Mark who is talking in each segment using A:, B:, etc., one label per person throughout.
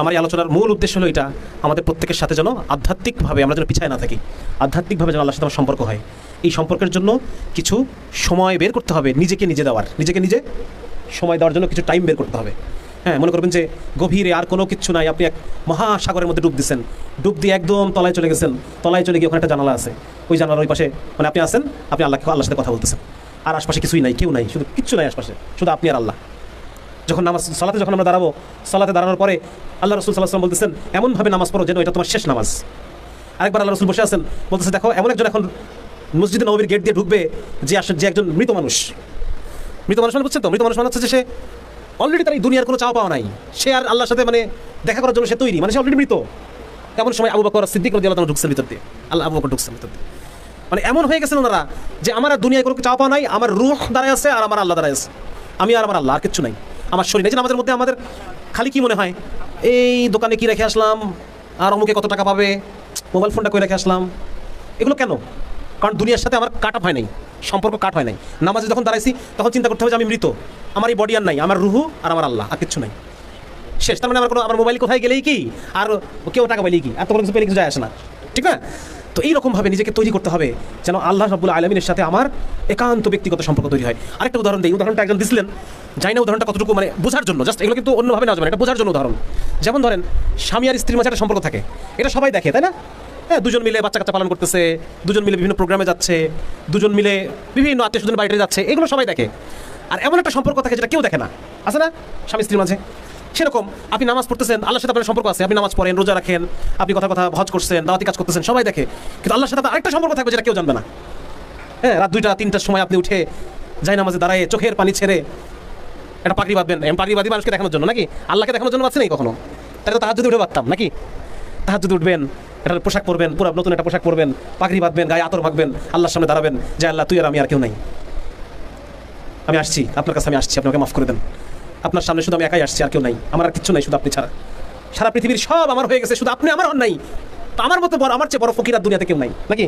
A: আমার এই আলোচনার মূল উদ্দেশ্য হলো এটা, আমাদের প্রত্যেকের সাথে যেন আধ্যাত্মিকভাবে আমরা যেন পিছায় না থাকি, আধ্যাত্মিকভাবে যেন আল্লাহর সাথে আমার সম্পর্ক হয়। এই সম্পর্কের জন্য কিছু সময় বের করতে হবে নিজেকে নিজে দেওয়ার, নিজেকে নিজে সময় দেওয়ার জন্য কিছু টাইম বের করতে হবে। হ্যাঁ মনে করবেন যে গভীরে আর কোনো কিছু নাই, আপনি এক মহাসাগরের মধ্যে ডুব দিচ্ছেন ডুব দিয়ে একদম তলায় চলে গেছেন, তলায় চলে গিয়ে ওখানে একটা জানালা আছে, ওই জানালার ওই পাশে মানে আপনি আসেন আপনি আল্লাহকে, আল্লাহর সাথে কথা বলতেছেন। আর আশপাশে কিছুই নাই, কেউ নাই, শুধু কিচ্ছু নাই আশপাশে, শুধু আপনি আর আল্লাহ। যখন নামাজ, সালাতে যখন আমরা দাঁড়াবো, সালাতে দাঁড়ানোর পরে আল্লাহ রসুল সাল্লাহ বলতেছেন, এমনভাবে নামাজ পড়ো যেন এটা তোমার শেষ নামাজ। আরেকবার আল্লাহ রসুল বসে আছেন, বলতেছে, দেখো, এমন একজন এখন মসজিদে নবীর গেট দিয়ে ঢুকবে, যে আসলে যে একজন মৃত মানুষ। মৃত মানুষ মানে বুঝছেন তো? মৃত মানুষ মানে হচ্ছে যে সে অলরেডি তার এই দুনিয়ার কোনো চাওয়া পাওয়া নাই। সে আর আল্লাহর সাথে মানে দেখা করার জন্য সে তৈরি মানে সে অলরেডি মৃত। এমন সময় আবু বকর সিদ্দিক রদি আল্লাহ ঢুকছেন ভিতর দিয়ে। আল্লাহ আবু বকর ঢুকছেন ভিতর দিয়ে। মানে এমন হয়ে গেছেন ওনারা যে আমার আর দুনিয়ায় কোনো চাওয়া পাওয়া নাই, আমার রুহ দাঁড়ায় আছে আর আমার আল্লাহ দাঁড়ায় আছে। আমি আর আমার আল্লাহ, আর কিচ্ছু নাই। আমার শরীর। এই আমাদের মধ্যে আমাদের খালি কি মনে হয়? এই দোকানে কি রেখে আসলাম? আর অমুকে কত টাকা পাবে? মোবাইল ফোনটা করে রেখে আসলাম? এগুলো কেন? কারণ দুনিয়ার সাথে আমার কাট হয় নাই, সম্পর্ক কাট হয় নাই। নামাজে যখন দাঁড়াইছি, তখন চিন্তা করতে হবে যে আমি মৃত। আমার এই বডি আর নাই, আমার রুহু আর আমার আল্লাহ, আর কিচ্ছু নাই। শেষ, তার মানে আমার কোনো, আমার মোবাইল কোথায় গেলেই কি? আর কেউ টাকা পাইলেই কি? আর তো কোনো কিছু পেলে কিছু যায় আসে না। ঠিক না? তো এইরকমভাবে নিজেকে তৈরি করতে হবে যেন আল্লাহ রাব্বুল আলমিনের সাথে আমার একান্ত ব্যক্তিগত সম্পর্ক তৈরি হয়। আরেকটা উদাহরণ দিই, উদাহরণটা একজন দিছিলেন। জানি না উদাহরণটা কতটুকু মানে বোঝার জন্য জাস্ট এগুলো কিন্তু অন্যভাবে না যাবে এটা বোঝার জন্য উদাহরণ। যেমন ধরেন, স্বামী আর স্ত্রীর মাঝে একটা সম্পর্ক থাকে। এটা সবাই দেখে, তাই না? হ্যাঁ দুজন মিলে বাচ্চা কাচ্চা পালন করতেছে, দুজন মিলে বিভিন্ন প্রোগ্রামে যাচ্ছে, দুজন মিলে বিভিন্ন আত্মীয় স্বজন বাড়িতে যাচ্ছে, এগুলো সবাই দেখে। আর এমন একটা সম্পর্ক থাকে যেটা কেউ দেখে না। আছে না? স্বামী স্ত্রীর মাঝে। সেরকম, আপনি নামাজ পড়তেছেন, আল্লাহর সাথে আপনার সম্পর্ক আছে, আপনি নামাজ পড়েন, রোজা রাখেন, আপনি কথা কথা হজ করছেন, দাওয়াতি কাজ করতেছেন, সবাই দেখে। কিন্তু আল্লাহর সাথে আরেকটা সম্পর্ক থাকবে যেটা কেউ জানবে না। হ্যাঁ রাত দুইটা, তিনটার সময় আপনি উঠে যাই নামাজে দাঁড়ায় চোখের পানি ছেড়ে একটা পাগড়ি বাঁধবেন। এম, পাগড়ি বাঁধি মানুষকে দেখানোর জন্য নাকি? আল্লাহকে দেখানোর জন্য বাঁচছে নাকি কখনো? তাই তো তাহার যদি উঠে পারতাম নাকি? তাহার যদি উঠবেন, একটা পোশাক পরবেন, পুরো নতুন একটা পোশাক পরবেন, পাগড়ি বাঁধবেন, গায়ে আতর মাখবেন, আল্লাহর সামনে দাঁড়াবেন, যে আল্লাহ, তুই আর আমি আর কেউ নাই। আমি আসছি, আপনার কাছে আমি আসছি আপনাকে মাফ করে দেন। আপনার সামনে শুধু আমি একাই আসছি, আর কেউ নাই। আমার আর কিচ্ছু নাই শুধু আপনি ছাড়া। সারা পৃথিবীর সব আমার হয়ে গেছে, শুধু আপনি আমার হন নাই। তো আমার মতো বড় আমার চেয়ে বড় ফকির আর দুনিয়াতে কেউ নাই, নাকি?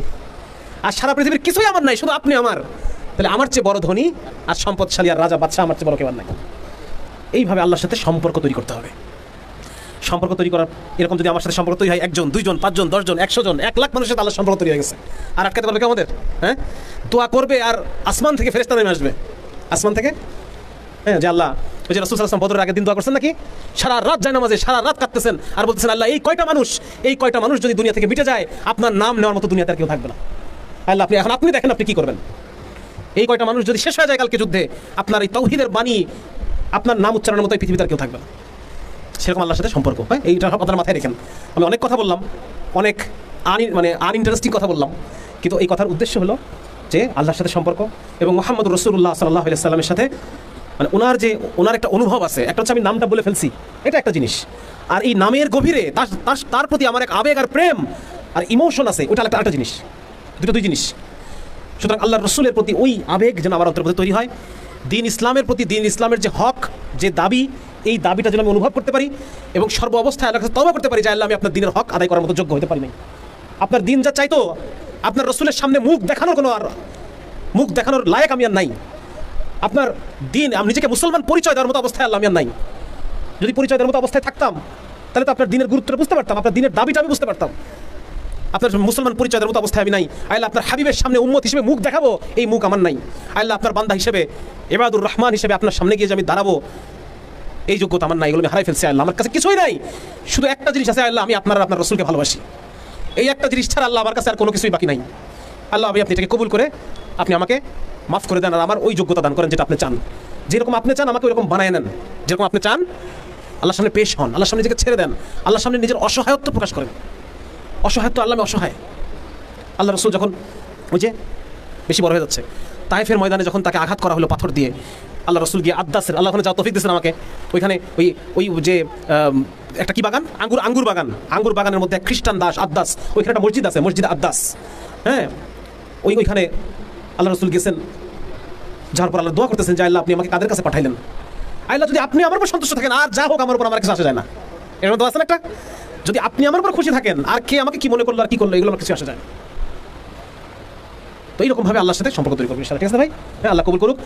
A: আর সারা পৃথিবীর কিছুই আমার নাই, শুধু আপনি আমার। তাহলে আমার চেয়ে বড় ধনী আর সম্পদশালী আর রাজা বাদশাহ আমার চেয়ে বড় কেউ নাই। এইভাবে আল্লাহর সাথে সম্পর্ক তৈরি করতে হবে। সম্পর্ক তৈরি করার এরকম যদি আমার সাথে সম্পর্ক তৈরি হয়, একজন, দুইজন, পাঁচজন, দশজন, একশো জন, এক লাখ মানুষের সাথে আল্লাহর সম্পর্ক তৈরি হয়ে গেছে। আর আটকাতে পারবে কি আমাদের? হ্যাঁ? দোয়া করবে আর আসমান থেকে ফেরেস্তা নেমে আসবে। আসমান থেকে? হ্যাঁ যে আল্লাহ ওই যে রসুল সাল্লাম বদরের আগের দিন দোয়া করছেন নাকি? সারা রাত যায় নামাজে সারা রাত কাটতেছেন আর বলতেছেন, আল্লাহ, এই কয়টা মানুষ, এই কয়টা মানুষ যদি দুনিয়া থেকে মিটে যায়, আপনার নাম নেওয়ার মতো দুনিয়াতে আর কেউ থাকবে না। আল্লাহ, আপনি এখন, আপনি দেখেন, আপনি কি করবেন? এই কয়টা মানুষ যদি শেষ হয়ে যায় কালকে যুদ্ধে, আপনার এই তৌহিদের বাণী, আপনার নাম উচ্চারণের মতো এই পৃথিবীতে আর কেউ থাকবে না। সেরকম আল্লাহর সাথে সম্পর্ক। হ্যাঁ এইটা আপনার মাথায় রেখেন। আমি অনেক কথা বললাম, অনেক আন মানে আনইন্টারেস্টিং কথা বললাম, কিন্তু এই কথার উদ্দেশ্য হলো যে আল্লাহর সাথে সম্পর্ক এবং মোহাম্মদ রসুল্লাহ সাল্লাহ সাল্লামের সাথে মানে ওনার যে ওনার একটা অনুভব আছে, একটা হচ্ছে আমি নামটা বলে ফেলছি, এটা একটা জিনিস। আর এই নামের গভীরে তার, তার- প্রতি আমার এক আবেগ আর প্রেম আর ইমোশন আছে ওটা একটা একটা জিনিস। দুটো, দুই জিনিস। সুতরাং আল্লাহ রসুলের প্রতি ওই আবেগ যেন আমার অন্তর প্রতি তৈরি হয়। দিন ইসলামের প্রতি, দিন ইসলামের যে হক, যে দাবি, এই দাবিটা যেন আমি অনুভব করতে পারি এবং সর্ব অবস্থায় আল্লাহ তবা করতে পারি যে আল্লাহ, আমি আপনার দিনের হক আদায় করার মতো যোগ্য হতে পারি নাই। আপনার দিন যা চাইতো, আপনার রসুলের সামনে মুখ দেখানোর কোনো আর মুখ দেখানোর লায়ক আমি আর নাই। আপনার দিন, আমি নিজেকে মুসলমান পরিচয় দেওয়ার মতো অবস্থায় আল্লাহ আমি আর নাই। যদি পরিচয় দেওয়ার মতো অবস্থায় থাকতাম, তাহলে তো আপনার দিনের গুরুত্বটা বুঝতে পারতাম, আপনার দিনের দাবিটা আমি বুঝতে পারতাম। আপনার মুসলমান পরিচয় দেওয়ার মতো অবস্থায় আমি নাই। আল্লাহ আপনার হাবিবের সামনে উম্মত হিসেবে মুখ দেখাবো, এই মুখ আমার নাই। আল্লাহ আপনার বান্দা হিসেবে এবাদুর রহমান হিসেবে আপনার সামনে গিয়ে যে আমি দাঁড়াবো, এই যোগ্যতা আমার নাই এগুলো আমি হারাই ফেলছি আল্লাহ। আমার কাছে কিছুই নাই। শুধু একটা জিনিস আছে আল্লাহ, আমি আপনার আপনার রসুলকে ভালোবাসি। এই একটা জিনিস ছাড়া আল্লাহ আমার কাছে আর কোনো কিছুই বাকি নাই। আল্লাহ আমি আপনি এটাকে কবুল করে আপনি আমাকে মাফ করে দেন আর আমার ওই যোগ্যতা দান করেন যেটা আপনি চান। যেরকম আপনি চান, আমাকে ওরকম বানায় নেন। যেরকম আপনি চান, আল্লাহর সামনে পেশ হন, আল্লাহর সামনে নিজেকে ছেড়ে দেন, আল্লাহর সামনে নিজের অসহায়ত্ব প্রকাশ করেন। অসহায়ত্ব আল্লাহ অসহায়। আল্লাহ রসুল যখন ওই যে বেশি বড় হয়ে যাচ্ছে তাইফের ময়দানে যখন তাকে আঘাত করা হলো পাথর দিয়ে, আল্লাহ রসুল গিয়ে আদাসের আল্লাহ ওখানে যা তফিক দিয়েছেন আমাকে। ওইখানে ওই ওই যে একটা কি বাগান? আঙ্গুর আঙ্গুর বাগান। আঙ্গুর বাগানের মধ্যে খ্রিস্টান দাস আদাস ওইখানে একটা মসজিদ আছে, মসজিদ আদাস হ্যাঁ? ওই, ওইখানে আল্লাহ রসুল গেছেন যার পর আল্লাহ দোয়া করতেছেন যে, আল্লাহ, আপনি আমাকে কাদের কাছে পাঠাইলেন? আল্লাহ, যদি আপনি আমার উপর সন্তুষ্ট থাকেন, আর যা হোক আমার উপর আমার কিছু আসা যায় না। এর মধ্যে আছে একটা? যদি আপনি আমার উপর খুশি থাকেন, আর কে আমাকে কি মনে করল, আর কি করল, এগুলো আমার কিছু আসা যায় তো এইরকমভাবে আল্লাহর সাথে সম্পর্ক তৈরি করবেন ঠিক আছে ভাই? হ্যাঁ আল্লাহ কবুল করুক।